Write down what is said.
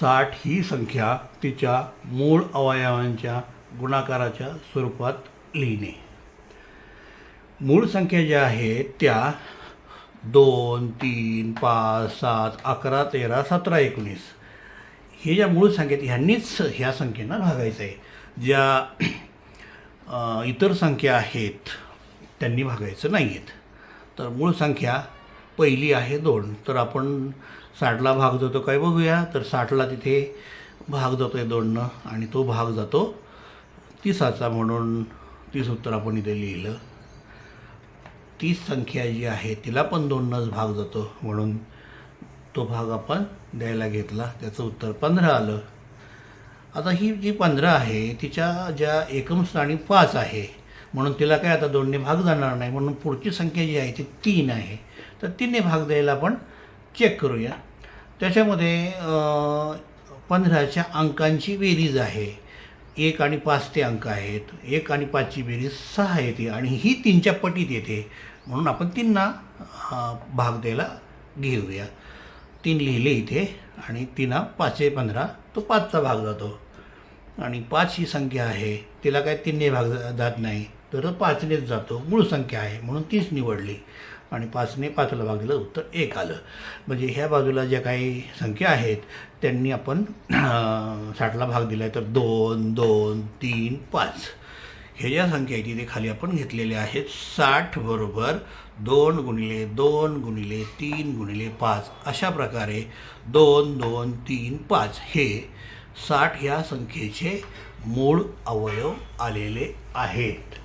साठ ही संख्या तिच्या मूळ अवयवांच्या गुणाकाराच्या स्वरूपात लिहिणे. मूळ संख्या ज्या आहेत त्या दोन तीन पाच सात अकरा तेरा सतरा एकोणीस. हे ज्या मूळ संख्या आहेत ह्यांनीच ह्या संख्येनं भागायचं आहे. ज्या इतर संख्या आहेत त्यांनी भागायचं नाही आहेत तर मूळ संख्या पहिली आहे दोन. तर आपण साठला भाग जातो काय बघूया? तर साठला तिथे भाग जातो आहे दोननं आणि तो भाग जातो तीसाचा म्हणून तीस उत्तर आपण इथे लिहिलं. तीस संख्या जी आहे तिला पण दोननंच भाग जातो म्हणून तो भाग आपण द्यायला घेतला. त्याचं उत्तर पंधरा आलं. आता ही जी पंधरा आहे तिच्या ज्या एकम स्थानी पाच आहे म्हणून तिला काय आता दोनने भाग जाणार नाही म्हणून पुढची संख्या जी आहे ती तीन आहे. तर तीनने भाग द्यायला आपण चेक करूया. त्याच्यामध्ये पंधराच्या अंकांची बेरीज आहे. एक आणि पाच ते अंक आहेत. एक आणि पाचची बेरीज सहा येते आणि ही तीनच्या पटीत येते. म्हणून आपण तीनना भाग द्यायला घेऊया. तीन लिहिले इथे आणि तिना पाचशे पंधरा तो पाचचा भाग जातो. आणि पाच ही संख्या आहे. तिला काय तीनने भाग जात नाही. तर पाचनेच जातो. मूळ संख्या आहे म्हणून तीच निवडली. आणि पाचने पाचला भाग दिला उत्तर एक आलं. म्हणजे ह्या बाजूला ज्या काही संख्या आहेत त्यांनी आपण साठला भाग दिला आहे तर दोन दोन तीन पाच. हे ज्या संख्या आहेत तिथे खाली आपण घेतलेल्या आहेत साठ बरोबर दोन गुणिले दोन गुणिले तीन गुणिले पाच. अशा प्रकारे दोन दोन तीन पाच हे साठ ह्या संख्येचे मूळ अवयव आलेले आहेत.